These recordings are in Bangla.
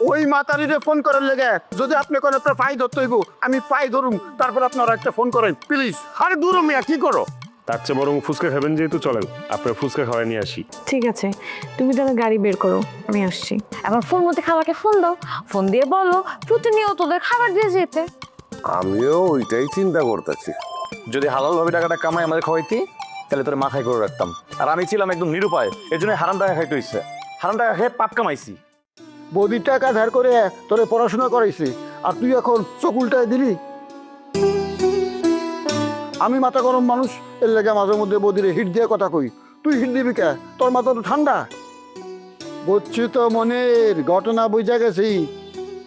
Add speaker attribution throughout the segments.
Speaker 1: ওই মাতারিরে ফোন করার লেগে যদি আপনি কোনো একটা পাই ধরতে হইব আমি পাই ধরুম তারপর আপনারা একটা ফোন করেন। প্লিজ আরে দূর মিয়া কি করো?
Speaker 2: তার চেয়ে বরং ফুচকা খাবেন যেহেতু চলেন আপনার ফুচকা খাওয়াই নিয়ে আসি।
Speaker 3: ঠিক আছে তুমি তাহলে গাড়ি বের করো আমি আসছি। এখন ফোন মধ্যে খাবারকে ফোন দাও। ফোন দিয়ে বলো প্রতিনিয়ত তোদের খাবার দিয়ে যেতে।
Speaker 4: আমিও ওইটাই চিন্তা করতেছি।
Speaker 5: যদি হালালভাবে টাকাটা কামাই আমাদের খাওয়াইতি তাহলে তোর মাথায় করে রাখতাম। আর আমি ছিলাম একদম নিরুপায় এর জন্য হারাম টাকা খাইতে হইছে। হারাম টাকা খেয়ে পাপ কামাইছি।
Speaker 1: বৌদির টাকা ধার করে তোরে পড়াশোনা করাইছি, আর তুই এখন চোখ উল্টায় দিলি? আমি মাথা গরম মানুষ, এর লেগে মাঝে মধ্যে বৌদিরে হিট দিয়ে কথা কই। তুই হিট দিবি কে? তোর মাথা তো ঠান্ডা। বুঝছি তো মনের ঘটনা বুঝা গেছি।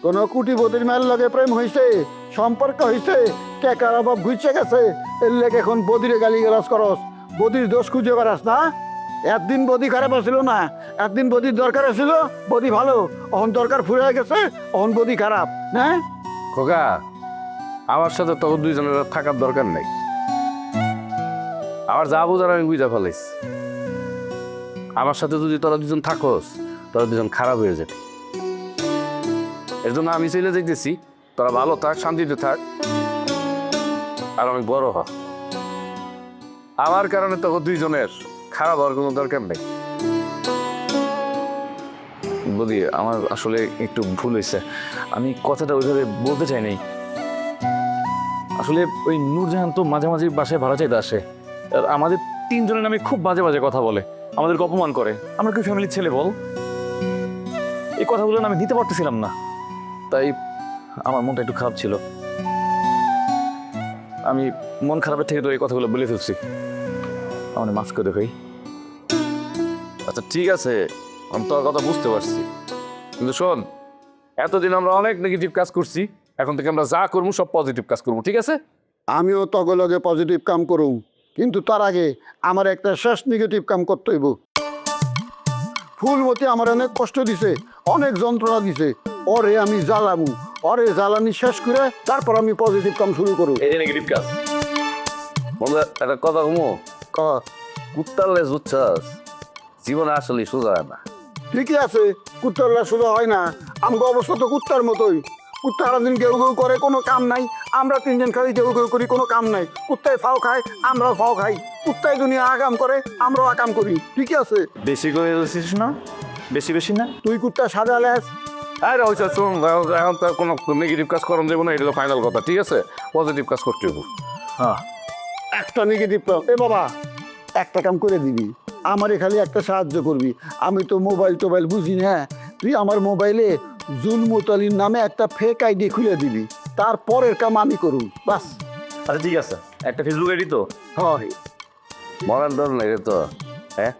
Speaker 1: কোন কুটি বৌদির মেয়ের লগে প্রেম হয়েছে সম্পর্ক হয়েছে টেকার অভাব ঘুরছে গেছে, এর লেগে এখন বদিরে গালি গালাজ করস। বদির দোষ খুঁজে বেড়াস না। একদিন বদি খারাপ আছিল না, একদিন বদির দরকার ছিল বদি ভালো, অহন দরকার ফুরে গেছে, অহন বদি খারাপ, না?
Speaker 4: খোকা, আমার সাথে তো দুইজনের থাকার দরকার নেই। আমার যা বোঝার আমি বুঝা ফেলাইছি। আমার সাথে যদি তোরা দুজন থাকস, তোরা দুজন খারাপ হয়ে যাবে। এর জন্য আমি চলে যাইতেছি, তোরা ভালো থাক, শান্তিতে থাক, আর অনেক বড় হ। আমার কারণে তো দুইজনের খারাপ হওয়ার কোনো দরকার নেই।
Speaker 5: বলি আমার আসলে একটু ভুল হয়েছে। আমি কথাটা ওইভাবে বলতে চাই নাই। আসলে ওই নূরজাহান তো মাঝে মাঝে বাসায় ভাড়া চাইতে আসে। আর আমাদের তিনজনের নামে খুব বাজে বাজে কথা বলে। আমাদেরকে অপমান করে। আমরা কি ফ্যামিলির ছেলে বল? এই কথাগুলো আমি নিতে পারতেছিলাম না। তাই আমার মনটা একটু খারাপ ছিল। আমি মন খারাপের থেকে তো এই কথাগুলো বলে ফেলছি। আমার মাফ করে দেখাই।
Speaker 4: আচ্ছা ঠিক আছে। আমি তোর কথা বুঝতে পারছি। কিন্তু শোন এতদিন আমরা অনেক নেগেটিভ কাজ করছি। এখন থেকে আমরা যা করব সব পজিটিভ কাজ করব ঠিক আছে?
Speaker 1: আমিও তগলগে পজিটিভ কাম করুম। কিন্তু তার আগে আমার একটা শেষ নেগেটিভ কাম করতে হইব। ফুলমতি আমার অনেক কষ্ট দিছে অনেক যন্ত্রণা দিছে। ওরে আমি জ্বালামু। ওরে জ্বালানি শেষ করে তারপর আমি পজিটিভ কাম শুরু করু
Speaker 5: এই যে নেগেটিভ কাজ।
Speaker 4: বন্ধু একটা কথা ঘুমো
Speaker 1: ক,
Speaker 4: কুত্তার লেজ উচ্ছ্বাস জীবনে আসলে সোজা হয় না।
Speaker 1: ঠিকই আছে কুত্তারলা শুধু হয় না। আমগো অবস্থা তো কুত্তার মতোই। কুত্তা সারাদিন কেউ কেউ করে কোনো কাম নাই। আমরা তিনজন খালি কেউ কেউ করি কোনো কাম নাই। কুত্তায় ফাও খায় আমরাও ফাও খাই। কুত্তায় দুনিয়া আকাম করে আমরাও আকাম করি। ঠিকই আছে।
Speaker 5: বেশি করে দিচ্ছিস না? বেশি বেশি না?
Speaker 1: তুই কুত্তা সাদা লেস।
Speaker 4: আরে ওই শুন এখন- তো কোনো নেগেটিভ কাজ করানো যাব না এটা তো ফাইনাল কথা ঠিক আছে? পজিটিভ কাজ করতে হব
Speaker 5: হ্যাঁ।
Speaker 1: একটা নেগেটিভ এ বাবা একটা কাম করে দিবি। আমারে খালি একটা সাহায্য করবি। আমি তো মোবাইল টোবাইল বুঝি না তুই আমার মোবাইলে জুলমুতালির নামে একটা ফেক আইডি খুলে দিবি। তারপরের কাম আমি করুন বাস।
Speaker 5: আচ্ছা ঠিক আছে। একটা ফেসবুক আইডি তো?
Speaker 1: হয়।
Speaker 4: মরার ডর লাগে তো হ্যাঁ?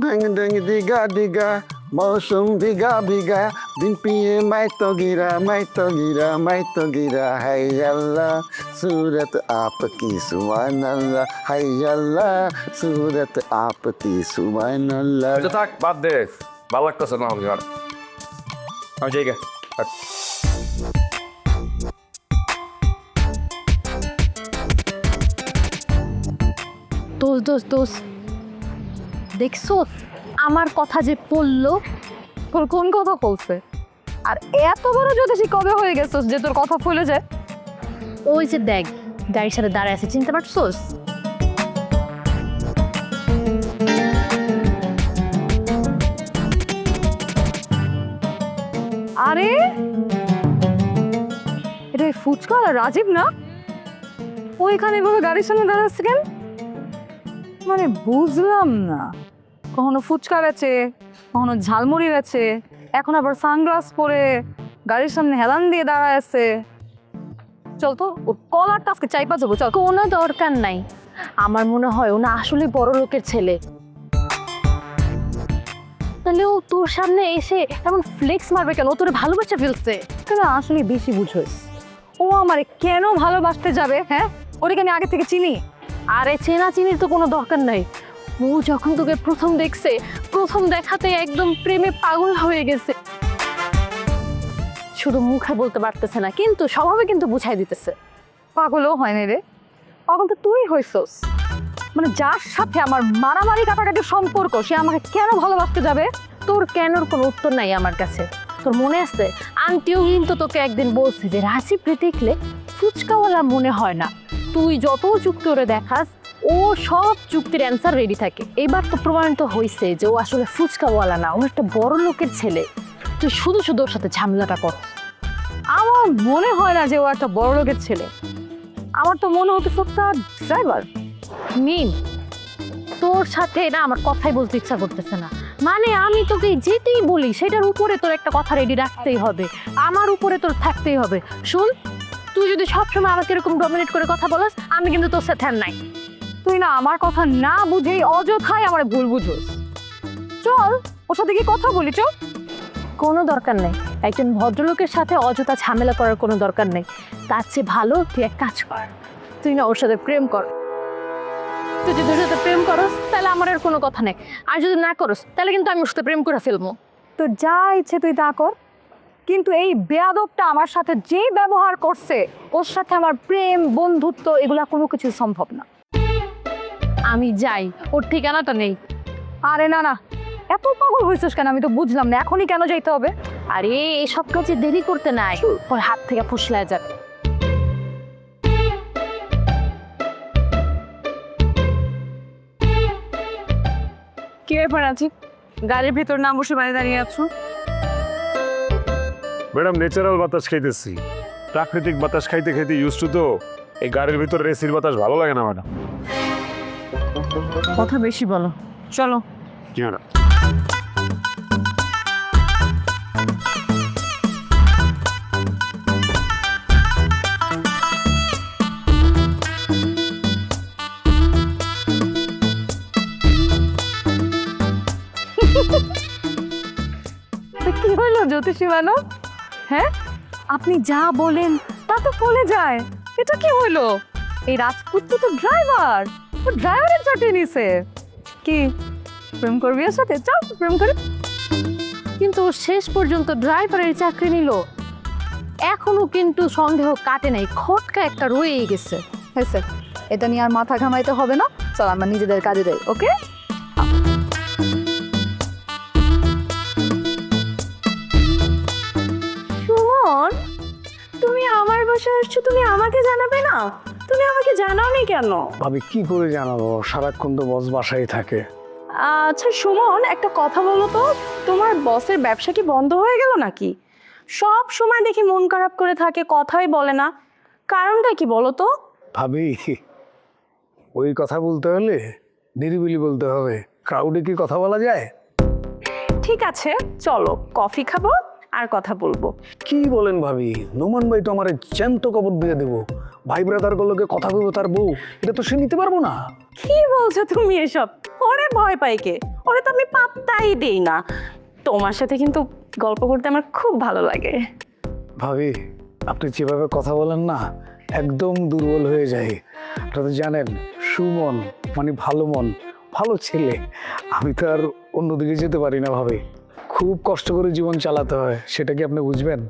Speaker 1: ডেঙ্গ ডেঙ্গ দিগা দিগা মৌসুম ভিগা ভিগা দিনপিয়ে মাইতো গিরা মাইতো গিরা মাইতো গিরা হাই আল্লাহ সুরত আপকি সুমান আল্লাহ হাই আল্লাহ সুরত আপতি সুমান আল্লাহ
Speaker 4: আচ্ছা থাক বাদ দে। ভালো লাগতেছে না আমি আর
Speaker 5: আমি যাই গে।
Speaker 3: দোষ দোষ দোষ দেখছ? আমার কথা যে পড়ল তোর কোন কথা বলছে? আর এত বড় জ্যোতিষী কবে হয়ে গেছস যে তোর কথা ফুলে যায়?
Speaker 6: ওই যে দেখ গাড়ির সাথে দাঁড়ায় আছে চিনতে পারছোস? আরে?
Speaker 3: এটা ফুচকা আর রাজীব না? ওইখানে এভাবে গাড়ির সামনে দাঁড়াচ্ছে কেন? মানে বুঝলাম না। কখনো ফুচকা গেছে কখনো ঝালমুড়ি গেছে এখন আবার সানগ্লাস পরে গাড়ির সামনে হেলান দিয়ে দাঁড়ায় আছে। চল তো ওর কলারটা আজকে চাইপা যাব চল।
Speaker 6: কোনো দরকার নাই। আমার মনে হয় ও না আসলে বড় লোকের ছেলে। তাহলে ও তোর সামনে এসে এমন ফ্লেক্স মারবে কেন? ও তোরে ভালোবাসা ফেলছে।
Speaker 3: কেন? আসলে বেশি বুঝোস। ও আমারে কেন ভালোবাসতে যাবে হ্যাঁ? ওরে কেন আগে থেকে চিনি।
Speaker 6: আরে চেনা চিনির তো কোনো দরকার নাই। ও যখন তোকে প্রথম দেখছে প্রথম দেখাতে একদম প্রেমে পাগল হয়ে গেছে। শুধু মুখে বলতে পারতেছে না কিন্তু স্বভাবে কিন্তু বুঝাই দিতেছে।
Speaker 3: পাগলও হয় না রে। পাগল তো তুই হইছস। মানে যার সাথে আমার মারামারি কাটাকাটি সম্পর্ক সে আমাকে কেন ভালোবাসতে যাবে?
Speaker 6: তোর কেনর কোনো উত্তর নাই আমার কাছে। তোর মনে আছে? আন্টিও কিন্তু তোকে একদিন বলছে যে রাশিপরে দেখলে ফুচকাওয়ালা মনে হয় না। তুই যত চুক্তি ওরে দেখাস ও সব চুক্তির অ্যান্সার রেডি থাকে। এবার তো প্রমাণিত হয়েছে যে ও আসলে ফুচকাওয়ালা না, ও একটা বড় লোকের ছেলে। তুই শুধু শুধু ওর সাথে ঝামেলাটা কর।
Speaker 3: আমার মনে হয় না যে ও একটা বড় লোকের ছেলে। আমার তো মনে হতো একটা ড্রাইভার
Speaker 6: মিম, তোর সাথে না আমার কথাই বলতে ইচ্ছা করতেছে না। মানে আমি তোকে যেতেই বলি, সেটার উপরে তোর একটা কথা রেডি রাখতেই হবে। আমার উপরে তোর থাকতেই হবে। শুন, তুই যদি সবসময় আমাকে এরকম ডমিনেট করে কথা বলাস, আমি কিন্তু তোর সাথে আর নাই।
Speaker 3: তুই না আমার কথা না বুঝেই অযথাই আমার ভুল বুঝোস। চল ওর সাথে কি কথা বলি চল।
Speaker 6: কোনো দরকার নেই। একজন ভদ্রলোকের সাথে অযথা ঝামেলা করার কোনো দরকার নেই। তার চেয়ে ভালো তুই এক কাজ কর। তুই না ওর সাথে প্রেম কর। তুই যদি ওর সাথে প্রেম করস তাহলে আমার আর কোনো কথা নেই। আর যদি না করস তাহলে কিন্তু আমি ওর সাথে প্রেম করে ফেলব।
Speaker 3: তো যা ইচ্ছে তুই তা কর। কিন্তু এই বেয়াদবটা আমার সাথে যেই ব্যবহার করছে ওর সাথে আমার প্রেম বন্ধুত্ব এগুলা কোনো কিছু সম্ভব না।
Speaker 6: আমি যাই ওর ঠিকানাটা নেই।
Speaker 3: আরে না না এত পাগল হয়েছিস কেন? আমি তো বুঝলাম না এখনই কেন যাইতে হবে?
Speaker 6: আরে এসব কাজে দেরি করতে নাই। ওর হাত থেকে ফুসলায় যাবে
Speaker 3: কি ব্যাপার আছি গাড়ির ভিতর না বসে বাইরে দাঁড়িয়ে আছো?
Speaker 2: ম্যাডাম ন্যাচারাল বাতাস খাইতেছি। প্রাকৃতিক বাতাস খাইতে খাইতে ইউজ টু তো এই গাড়ির ভিতরে এসির বাতাস ভালো লাগে না ম্যাডাম।
Speaker 3: কথা বেশি বলো। চলো।
Speaker 2: কি ম্যাডাম
Speaker 3: কি হলো জ্যোতিষী মানো হ্যাঁ? আপনি যা বলেন তা তো বলে যায়। এটা কি হলো? এই রাজপুত তো ড্রাইভার ও ড্রাইভারের চাকরি নিছে। কি, প্রেম করবি এর সাথে? চল, প্রেম করি।
Speaker 6: কিন্তু শেষ পর্যন্ত ড্রাইভারের চাকরি নিল। এখনও কিন্তু সন্দেহ কাটে নাই, খটকা একটা রয়েই গেছে।
Speaker 3: হয়েছে এটা নিয়ে আর মাথা ঘামাইতে হবে না। চল, আমরা নিজেদের কাজে যাই, ওকে?
Speaker 7: সুমন, তুমি আমার বাসায় আসছো, তুমি আমাকে জানাবে না? তুমি আমাকে জানাওনি কেন?
Speaker 8: ভাবি কি করে জানাব? সারাক্ষণ তো বস বাসায় থাকে।
Speaker 7: আচ্ছা সুমন একটা কথা বলো তো। তোমার বসের ব্যবসা কি বন্ধ হয়ে গেল নাকি? সব সময় দেখি মন খারাপ করে থাকে কথাই বলে না। কারণটা কি বলো তো?
Speaker 8: ভাবি ওই কথা বলতে হলে নিরিবিলি বলতে হবে। ক্রাউডে কি কথা বলা যায়?
Speaker 7: ঠিক আছে চলো কফি খাব। আর কথা বলব।
Speaker 8: কি বলেন ভাবি? নোমান ভাই তো আমার জ্যান্ত কবর দিয়ে দেবো। ভাই ব্রাদার গুলোকে কথা বলব তার বউ। এটা তো সে নিতে পারব না।
Speaker 7: কি বলছো তুমি এসব? ওরে ভয় পাই কে? ওরে তো আমি পাত্তাই দেই না। তোমার সাথে কিন্তু গল্প করতে আমার খুব ভালো লাগে।
Speaker 8: ভাবি আপনি যেভাবে কথা বলেন না একদম দুর্বল হয়ে যায়। আপনারা তো জানেন সুমন মানে ভালো মন ভালো ছেলে। আমি তো আর অন্যদিকে যেতে পারি না ভাবি। খুব কষ্ট করে জীবন চালাতে হয় সেটা কি আপনি বুঝবেন?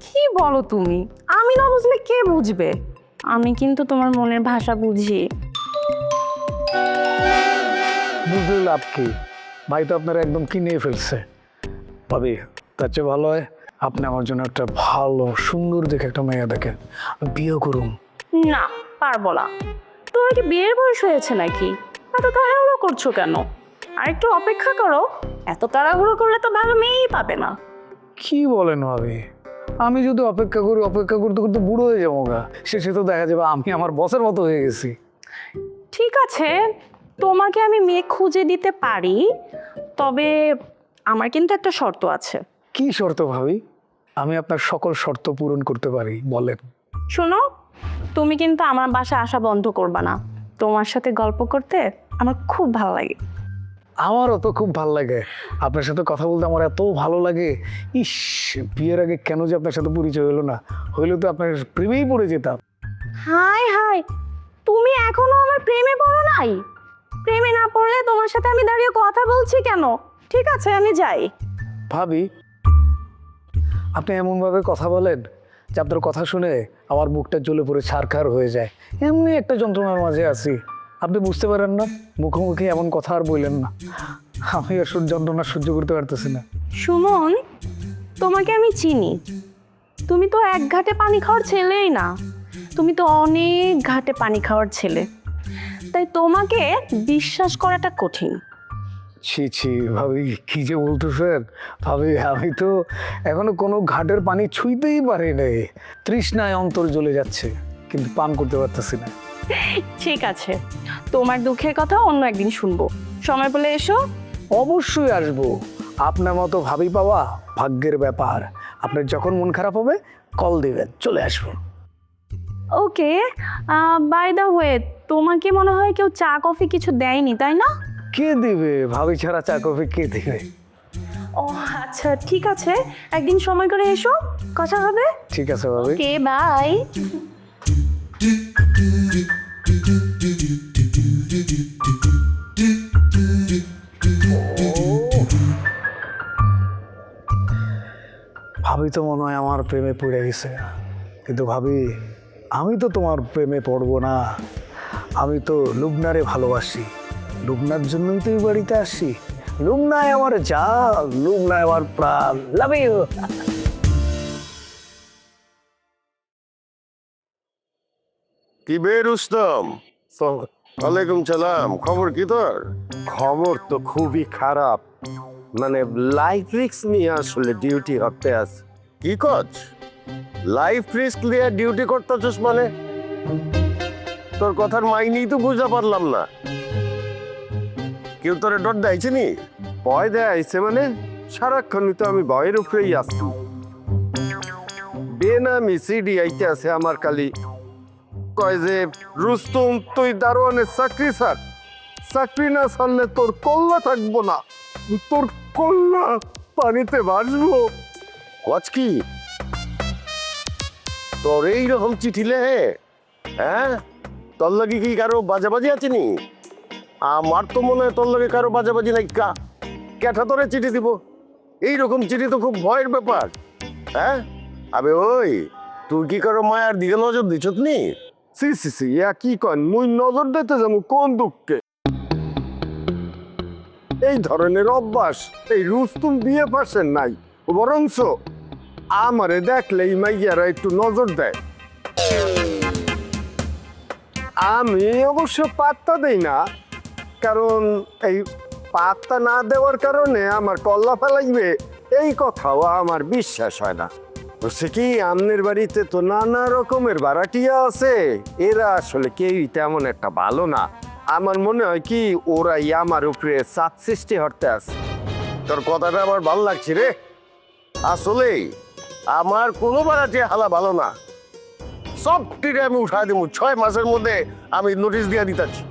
Speaker 7: কি বলো তুমি? আমি না বুঝলে কে বুঝবে? আমি কিন্তু তোমার মনের ভাষা বুঝি।
Speaker 8: বুঝলে লাভ কি? ভাই তো আপনারা একদম কিনে ফেলছে। ভাবি তার চেয়ে ভালো হয় আপনি আমার জন্য একটা ভালো সুন্দর দেখে একটা মেয়ে দেখেন। আমি বিয়ে করুন।
Speaker 7: না পারব না। তোমার কি বিয়ের বয়স হয়েছে নাকি? এত তাড়াহুড়ো করছ কেন? আর একটু অপেক্ষা করো। এত তাড়াহুড়ো করলে তো ভালো মেয়েই পাবে না।
Speaker 8: কি বলেন ভাবি? আমি যদি অপেক্ষা করি অপেক্ষা করতে করতে বুড়ো হয়ে যাব গা। শেষে তো দেখা যাবে আমি আমার বসের মতো হয়ে গেছি।
Speaker 7: ঠিক আছে তোমাকে আমি মেয়ে খুঁজে দিতে পারি তবে আমার কিন্তু একটা শর্ত আছে।
Speaker 8: কি শর্ত ভাবি? আমি আপনার সকল শর্ত পূরণ করতে পারি বলেন।
Speaker 7: শোনো তুমি কিন্তু আমার বাসায় আসা বন্ধ করবা না। তোমার সাথে গল্প করতে আমার খুব ভালো লাগে।
Speaker 8: আমারও তো খুব ভালো লাগে। আপনার সাথে কথা বলতে আমার এত ভালো লাগে। ইস বিয়ের আগে কেন যে আপনার সাথে পরিচয় হলো না? হইলে তো আপনার প্রেমেই পড়ে যেতাম।
Speaker 7: হাই হাই তুমি এখনও আমার প্রেমে পড়ো নাই? প্রেমে না পড়লে তোমার সাথে আমি দাঁড়িয়ে কথা বলছি কেন? ঠিক আছে আমি যাই।
Speaker 8: ভাবি আপনি এমনভাবে কথা বলেন যে আপনার কথা শুনে আমার বুকটা জ্বলে পড়ে ছারখার হয়ে যায়। এমনি একটা যন্ত্রণার মাঝে আছি। আপনি বুঝতে পারেন না মুখোমুখি এমন কথা আর বললেন না। আমি আসল যন্ত্রণা সহ্য করতে পারতেছি না।
Speaker 7: সুমন তোমাকে আমি চিনি। তুমি তো এক ঘাটে পানি খাওয়ার ছেলেই না। তুমি তো অনেক ঘাটে পানি খাওয়ার ছেলে। তাই তোমাকে বিশ্বাস করাটা কঠিন।
Speaker 8: ছি ছি ভাবি কি যে বলতেছেন ভাবি আমি তো এখনও কোনো ঘাটের পানি ছুঁইতেই পারি নাই। তৃষ্ণায় অন্তর জ্বলে যাচ্ছে কিন্তু পান করতে পারতেছি না।
Speaker 7: ঠিক আছে তোমার দুঃখের কথা অন্য একদিন শুনব। সময় পেলে এসো।
Speaker 8: অবশ্যই আসব। আপনার মতো ভাবি পাওয়া ভাগ্যের ব্যাপার। আপনার যখন মন খারাপ হবে কল দিবেন চলে আসব।
Speaker 7: ওকে বাই দ্য ওয়ে তোমাকে মনে হয় কেউ চা কফি কিছু দেয়নি তাই না?
Speaker 8: কে দিবে? ভাবি ছাড়া চা কফি কে দিবে?
Speaker 7: ও আচ্ছা ঠিক আছে একদিন সময় করে এসো কথা হবে।
Speaker 8: ঠিক আছে ভাবি।
Speaker 7: ওকে বাই
Speaker 8: ভাবি তো মনে হয় আমার প্রেমে পড়ে গেছে। কিন্তু ভাবি আমি তো তোমার প্রেমে পড়ব না। আমি তো লুবনারে ভালোবাসি। লুবনার জন্যই তো এই বাড়িতে আসি। লুবনায় আমার যা লুবনায় আমার প্রাণ। লাভ ইউ
Speaker 9: কি বে রুস্তম? ওয়ালাইকুম সালাম। খবর কি তোর? খবর তো খুবই খারাপ। মানে লাইফ রিস্ক নিয়ে আসলে ডিউটি করতে আস কি কচ লাইফ রিস্ক নিয়ে ডিউটি করতেছিস মানে? তোর কথার মাইনেই তো বুঝতে পারলাম না। কেউ তোরে ডর দেয়ছে নি? ভয় দেয় আইছে মানে? সারাক্ষণই তো আমি ভয়ের উপরেই আসছি বেনামি সিডি আইতে আছে আমার কালি কয় যে, রুস্তুম, তুই দারোয়ানের চাকরি ছাড়। চাকরি না ছাড়লে তোর কল্লা থাকব না। তোর কল্লা পানিতে ভাসবো। কচ কি? তোর এইরকম চিঠি লে হ্যাঁ? তোর লাগে কি কারও বাজাবাজি আছে নি? আমার তো মনে হয় তোর লাগে কারও বাজাবাজি নাই, কা ক্যাঠা তোরে চিঠি দিব? এইরকম চিঠি তো খুব ভয়ের ব্যাপার হ্যাঁ? আবে ওই, তুই কি কারও মায়ার দিকে নজর দিছ নি? সি সি সি, ইয়া কি কন মুই নজর দিতে যাব কোন দুঃখে? এই ধরনের অভ্যাস, এই রুস্তুম বিয়ে পাশেন নাই, বরঞ্চ আমারে দেখলেই মাইয়ারা একটু নজর দেয়। আমি অবশ্য পাত্তা দেই না, কারণ এই পাত্তা না দেওয়ার কারণে আমার কল্লা ফেলাইবে, এই কথাও আমার বিশ্বাস হয় না। বলছে কি, আমনের বাড়িতে তো নানা রকমের ভাড়াটিয়া আছে, এরা আসলে কেউই তেমন একটা ভালো না। আমার মনে হয় কি, ওরাই আমার উপরে চাপ সৃষ্টি হতে আছে। তোর কথাটা আমার ভালো লাগছে রে। আসলে আমার কোনো ভাড়াটিয়া হালা ভালো না। সব টিরে আমি উঠাই দিব ছয় মাসের মধ্যে আমি নোটিশ দিয়ে দিতেছি।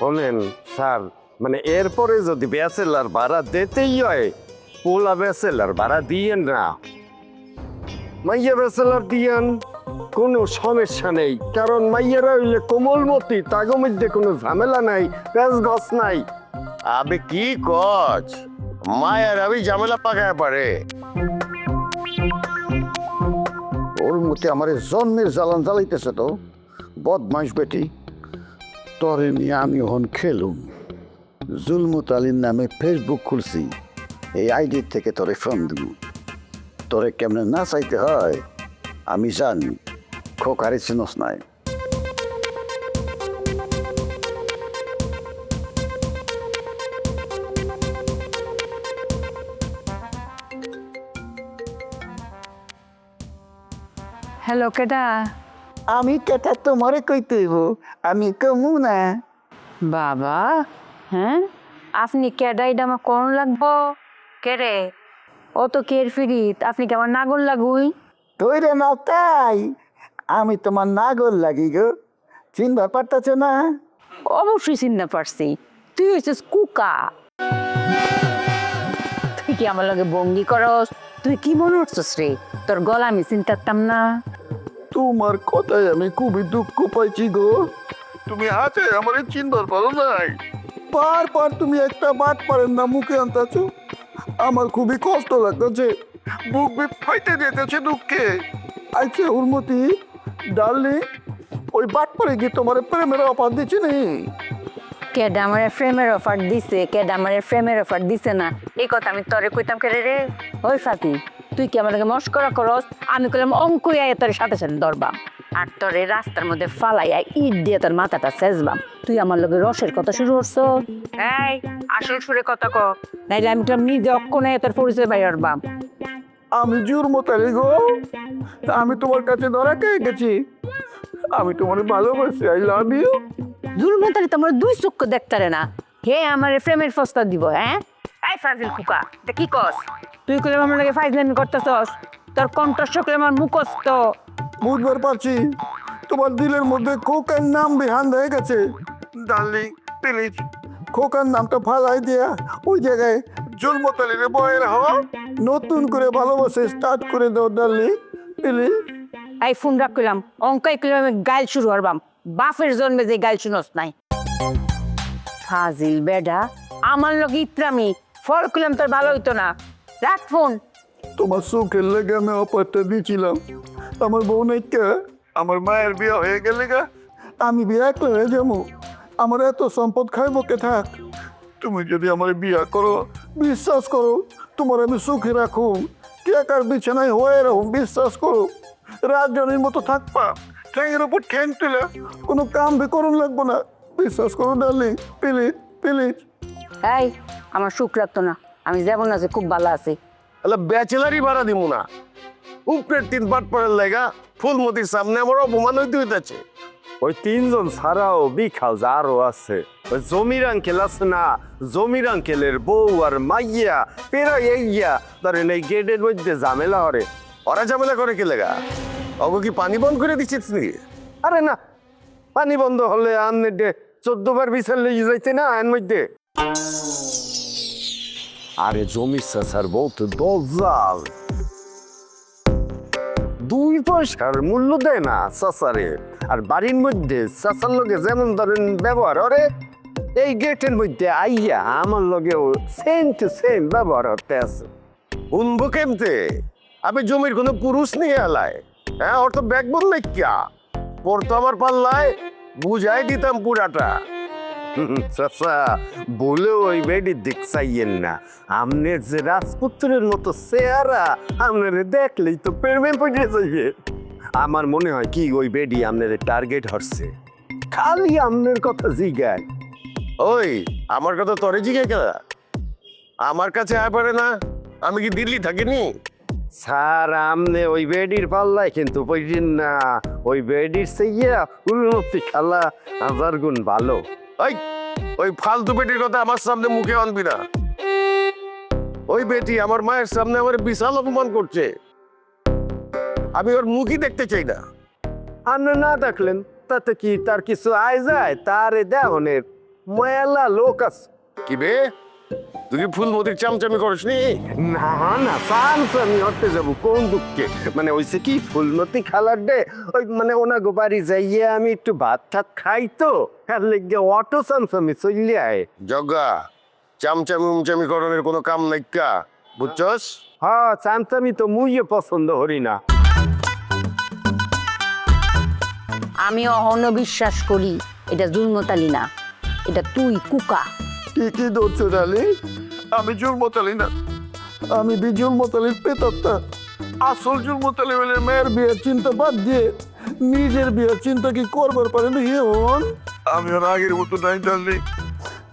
Speaker 9: বলেন স্যার মানে এরপরে যদি ব্যাচেলার ভাড়া দিতেই হয় পোলা ব্যাচেলার ভাড়া দিয়েন না। মাইয়া ব্যাচেলার দিয়েন কোনো সমস্যা নেই কারণ মাইয়ারা হইলে কোমলমতি তাগো মধ্যে কোনো ঝামেলা নাই প্যাঁচ গছ নাই। আবে কি কচ? মায়ের আমি ঝামেলা পাকায় পারে।
Speaker 10: মতে আমার জন্মের জ্বালান জ্বালাইতেছে তো। বদমাইশ বেটি। তরে নিয়ে আমি হন খেলুম। জুলমুত আলীর নামে ফেসবুক খুলছি। এই আইডির থেকে তোরে ফোন দিব। তোরে কেমনে না চাইতে হয়, আমি জানি। খোকারে চিনস নাই।
Speaker 1: হ্যালো কেটা
Speaker 10: আমি কেটা তোমারে কইতে হইব? আমি কমু না।
Speaker 11: বাবা হ্যাঁ? আপনি কেডাইডা আমার কোন লাগবো? কেরে ও তো কের ফিরিত? আপনি কি আমার নাগর লাগুই?
Speaker 10: তৈরে না তাই। আমি তোমার নাগর লাগি গো। চিনবার পারতাছ না?
Speaker 11: অবশ্যই চিনতে পারছি। তুই হয়েছিস কুকা। তুই কি আমার লগে বঙ্গি করস? তুই কি মনে করছিস রে? তোর গলা আমি চিনতাম না।
Speaker 10: তোমার কথায় আমি খুবই দুঃখ পাইছি গো। তুমি আছে, আমার চিনবার পারো নাই। বারবার তুমি একটা বাদ পারেন না, মুখে আনতেছ। আমার খুবই কষ্ট লাগতেছে। বুক বিপ ফাইতে যেতেছে দুঃখে। আচ্ছা উর্মতি ডালনি ওই বাট পারে গিয়ে তোমার প্রেমের অফার দিচ্ছি নি?
Speaker 11: কেডা আমার ফ্রেমের অফার দিছে, কেডা আমার ফ্রেমের অফার দিছে না। এই কথা আমি তরে কইতাম কে রে? ওই ফাতি। তুই কি আমার লগে মস্করা করস? আমি কইলাম অঙ্ক আয় তোর সাথে সাথে ধরবাম আর তোরে রাস্তার মধ্যে ফালাইয়া ইট দিয়ে তোর মাথাটা সেজবাম তুই আমার লগে রসের কথা শুরু করছ? এই আসল সুরে কথা ক। নাইলে আমি তো নিজে অক্ষণে তোর পরিচয় বাইর বাম
Speaker 10: আমি জোর মতালি গো। আমি তোমার কাছে ধরা খেয়ে গেছি। আমি তোমার ভালোবাসি আই লাভ ইউ
Speaker 11: দুর্মতারে তো আমার দুই চক্ষু দেখতারে না। হে আমার ফ্রেমের ফস্তা দিব হ্যাঁ? এই ফাজিল কুকা তা কি কস? তুই কইলে আমার লাগে ফাইজলামি করতেছস? তোর কণ্ঠস্ব করে আমার মুখস্থ।
Speaker 10: বুঝবার পারছি তোমার দিলের মধ্যে খোকার নাম বিহান হয়ে গেছে। ডার্লিং প্লিজ খোকার নামটা ফালাই দিয়া ওই জায়গায় জন্মতালিরে বয়ের হওয়া নতুন করে ভালোবাসে স্টার্ট করে দাও ডার্লিং প্লিজ
Speaker 11: এই ফোন রাখ কইলাম। অঙ্কাই কইলাম আমি গাইল শুরু করবাম। বাফের জন্মে যে গাইল শুনস নাই। ফাজিল বেডা আমার লগে ইত্রামি। ফল কইলাম তোর ভালো হইতো না। রাখ ফোন।
Speaker 10: তোমার সুখের লেগে আমি অপারটা দিয়েছিলাম। আমার বউ নাইকা আমার মায়ের বিয়ে হয়ে গেলে গা আমি বিয়ে একলা হয়ে যাব। আমার এত সম্পদ খাইব কে থাক? তুমি যদি আমার বিয়ে করো বিশ্বাস করো তোমার আমি সুখে রাখো। কে কার বিছানায় হয়ে রাখো বিশ্বাস করো। রাজজনের মতো থাকবা ঠ্যাঙের উপর ঠ্যাং তুলে কোনো কাম বি করুন লাগবো না। বিশ্বাস করো ডার্লিং প্লিজ প্লিজ
Speaker 11: এই আমার সুখ রাখতো না। আমি যেমন আছে খুব ভালো আছি।
Speaker 9: তাহলে ব্যাচেলারই ভাড়া দিব না। উপরের তিন পাট পরের লেগা ফুলমতির সামনে আমার অপমান হইতে হইতেছে। ওই তিনজন ছাড়াও বিখাল আরও আছে। ওই জমির আঙ্কেল আছে না জমির আঙ্কেলের বউ আর মাইয়া পেরা ইয়া ধরেন এই গেটের মধ্যে ঝামেলা হরে। ওরা ঝামেলা করে কে লেগা? অগো কি পানি বন্ধ করে দিচ্ছিস নাকি আরে না পানি বন্ধ হলে আন্নে চোদ্দ বার বিচার লেগে যাইতে না এর মধ্যে। আরে জমি চাষার বলতে দজাল দুই পয়সার মূল্য দেয় না চাষারে আর বাড়ির মধ্যে চাষার লগে যেমন ধরেন ব্যবহার করে, এই গেটের মধ্যে আইয়া আমার লগেও সেম টু সেম ব্যবহার করতে আছে। শুনব কেমতে? আমি জমির কোনো পুরুষ নিয়ে এলায় হ্যাঁ ওর তো ব্যাকবোন নাই কিয়া পড়তো আমার পাল্লায় বুঝাই দিতাম পুরাটা। চাচা বলে ওই বেডি দেখছাইয়েন না। আমনের যে রাজপুত্রের মতো চেহারা আমনের দেখলেই তো প্রেমে পড়ে যাইবে। আমার মনে হয় কি ওই বেডি আমনের টার্গেট হরছে। খালি আমনের কথা জিগায়। ওই আমার কথা তরে জিগায় কেনা আমার কাছে আয় পারে না আমি কি দিল্লি থাকিনি? স্যার আমনে ওই বেডির পাল্লায় কিন্তু পড়ছেন না। ওই বেডির সেইয়া উন্নতি খালা হাজার গুণ ভালো। ওই ওই ফালতু বেটির কথা আমার সামনে মুখে আনবি না। ওই বেটি আমার মায়ের সামনে আমার বিশাল অপমান করছে। আমি ওর মুখই দেখতে চাই না। আপনি না দেখলেন তাতে কি তার কিছু আয় যায়? তারে দেহনের ময়লা লোক আছে। কি বে? তুই কি ফুলমতির চামচামি করিস নি? না না চামচামি হতে যাব। কোন দুঃখে? মানে ওইসে কি ফুলমতি খালার ডে ওই মানে ওনাগো বাড়ি যাইয়ে আমি একটু ভাত টাত খাই তো। হ্যাঁ লেগে অটো চামচামি চললে আয়। জগা চামচামি উমচামি করণের কোনো কাম নাই কা? বুঝছস? হ্যাঁ চামচামি তো মুইয়ে পছন্দ করি না।
Speaker 11: আমি অহন্য বিশ্বাস করি এটা জুলমতালি না এটা তুই কুকা।
Speaker 10: ঠিকই ধরছো, ডালি? আমি জুলমতালি না। আমি বিজুল মতালির পেতত্তা আসল জুলমতালি বলে মেয়ের বিয়ের চিন্তা বাদ দিয়ে নিজের বিয়ের চিন্তা কি করবার পারেন হন আমি আর আগের মতো নাই ডার্লিং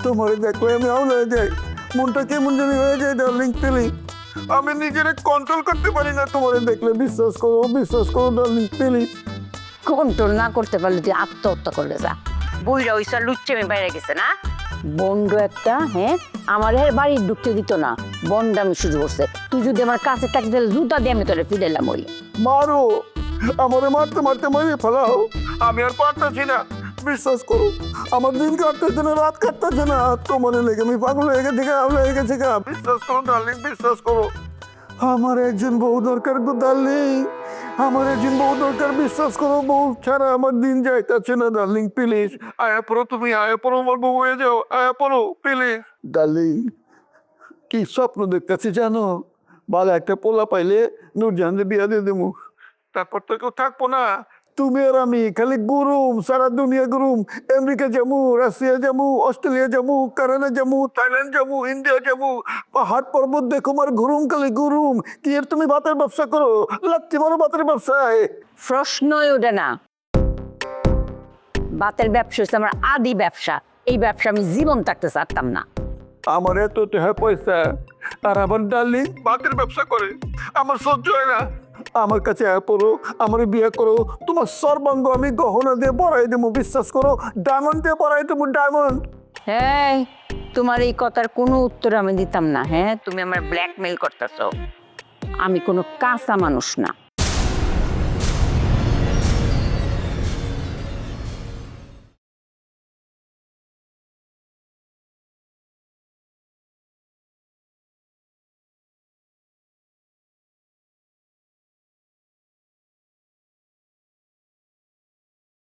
Speaker 10: তোমার দেখলে আমি আউল হয়ে যাই। মনটা কেমন জানি হয়ে যায় ডার্লিং পেলি আমি নিজেরে কন্ট্রোল করতে পারি না, তোমার দেখলে বিশ্বাস করো বিশ্বাস করো ডার্লিং প্লিজ
Speaker 11: কন্ট্রোল না করতে পারলে তুই আত্মহত্যা করলে যা। বইরা ওইসব লুচ্চে আমি বাইরে গেছে না? বন্ড একটা হ্যাঁ? আমার এর বাড়ি ঢুকতে দিত না। বন্ড আমি শুরু করছে। তুই যদি আমার কাছে থাকতে তাহলে জুতা দিয়ে আমি তোরে ফিরেলাম ওই।
Speaker 10: মারো! আমারে মারতে মারতে মারিয়ে ফেলাও। আমি আর পারতেছি না। বিশ্বাস করো, আমার দিন কাটতেছে না রাত কাটতেছে না তোমার লেগে আমি পাগল হয়ে গেছি হয়ে গেছি বিশ্বাস করো ডার্লিং বিশ্বাস করো। আমার একজন বউ দরকার গো ডার্লিং আমার একজন বউ দরকার বিশ্বাস করো বউ ছাড়া আমার দিন যাইতেছে না ডার্লিং প্লিজ আয়া পড়ো তুমি আয়া পড়ো আমার বউ হয়ে যাও। আয়া পড়ো প্লিজ ডার্লিং কি স্বপ্ন দেখতেছি জানো? ভালো একটা পোলা পাইলে নূরজাহানকে বিয়া দিয়ে দেবো তারপর তো কেউ থাকব না। তুমি আর আমি খালি গুরুম সারা দুনিয়া গুরুম। আমেরিকা যাব রাশিয়া যাব অস্ট্রেলিয়া যাব কানাডা যাব থাইল্যান্ড যাব ইন্ডিয়া যাব। পাহাড় পর্বত দেখো আমার গুরুম খালি গুরুম। কি আর তুমি ভাতের ব্যবসা করো? লাগছে মারো ভাতের ব্যবসায়।
Speaker 11: প্রশ্নই ওঠে না। বাতের ব্যবসা হচ্ছে আমার আদি ব্যবসা। এই ব্যবসা আমি জীবন থাকতে চাচ্তাম না।
Speaker 10: আমার এত পয়সা আর আমার ডার্লিং ভাতের ব্যবসা করে। আমার সহ্য হয় না। আমার কাছে পড়ো, আমার বিয়ে করো। তোমার সর্বাঙ্গ আমি গহনা দিয়ে বড়াই দেবো, বিশ্বাস করো? ডায়মন্ড দিয়ে বড়াই দেবো ডায়মন্ড
Speaker 11: হ্যাঁ তোমার এই কথার কোনো উত্তর আমি দিতাম না হ্যাঁ? তুমি আমার ব্ল্যাকমেল করতেছ। আমি কোনো কাঁচা মানুষ না।